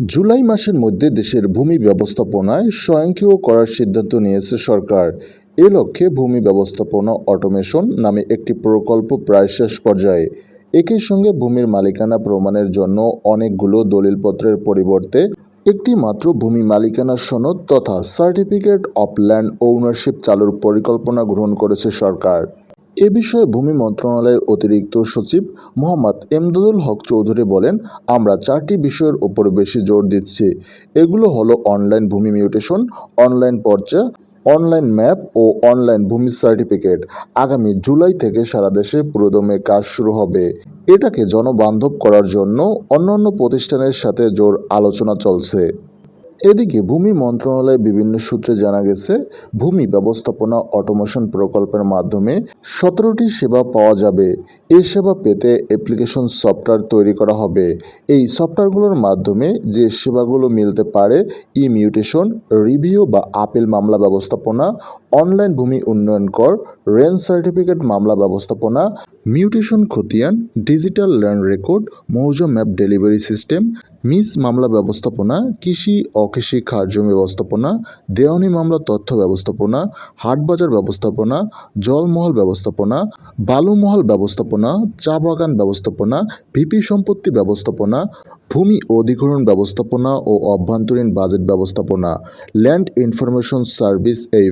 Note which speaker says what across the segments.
Speaker 1: জুলাই মাসের মধ্যে দেশের ভূমি ব্যবস্থাপনায় স্বয়ংক্রিয় করার সিদ্ধান্ত নিয়েছে সরকার। এ লক্ষ্যে ভূমি ব্যবস্থাপনা অটোমেশন নামে একটি প্রকল্প প্রায় শেষ পর্যায়ে। একই সঙ্গে ভূমির মালিকানা প্রমাণের জন্য অনেকগুলো দলিলপত্রের পরিবর্তে একটি মাত্র ভূমি মালিকানা সনদ তথা সার্টিফিকেট অফ ল্যান্ড ওনারশিপ চালুর পরিকল্পনা গ্রহণ করেছে সরকার। এ বিষয়ে ভূমি মন্ত্রণালয়ের অতিরিক্ত সচিব মোহাম্মদ এমদাদুল হক চৌধুরী বলেন, আমরা চারটি বিষয়ের উপর বেশি জোর দিচ্ছি। এগুলো হলো অনলাইন ভূমি মিউটেশন, অনলাইন পর্চা, অনলাইন ম্যাপ ও অনলাইন ভূমি সার্টিফিকেট। আগামী জুলাই থেকে সারা দেশে পুরোদমে কাজ শুরু হবে। এটাকে জনবান্ধব করার জন্য অন্যান্য প্রতিষ্ঠানের সাথে জোর আলোচনা চলছে। এদিকে ভূমি মন্ত্রণালয়ের বিভিন্ন সূত্রে জানা গেছে, ভূমি ব্যবস্থাপনা অটোমেশন প্রকল্পের মাধ্যমে সতেরোটি সেবা পাওয়া যাবে। এই সেবা পেতে অ্যাপ্লিকেশন সফটওয়্যার তৈরি করা হবে। এই সফটওয়্যারগুলোর মাধ্যমে যে সেবাগুলো মিলতে পারে, ইমিউটেশন মিউটেশন রিভিউ বা আপিল মামলা ব্যবস্থাপনা অনলাইন ভূমি উন্নয়ন কর রেঞ্জ সার্টিফিকেট মামলা ব্যবস্থাপনা, মিউটেশন খতিয়ান, ডিজিটাল ল্যান্ড রেকর্ড, মৌজা ম্যাপ ডেলিভারি সিস্টেম, মিস মামলা ব্যবস্থাপনা, কৃষি অকৃষি জমি ব্যবস্থাপনা, দেওয়ানি মামলা তথ্য ব্যবস্থাপনা, হাটবাজার ব্যবস্থাপনা, জলমহল ব্যবস্থাপনা, বালুমহল ব্যবস্থাপনা, চা বাগান ব্যবস্থাপনা, ভিপি সম্পত্তি ব্যবস্থাপনা, ভূমি অধিগ্রহণ ব্যবস্থাপনা ও অভ্যন্তরীণ বাজেট ব্যবস্থাপনা। ল্যান্ড ইনফরমেশন সার্ভিস এই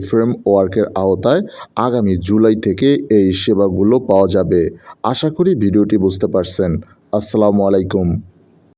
Speaker 1: ফ্রেমওয়ার্কের আওতায় আগামী জুলাই থেকে এই সেবাগুলো পাওয়া যাবে। আশা করি ভিডিওটি বুঝতে পারছেন। আসসালামু আলাইকুম।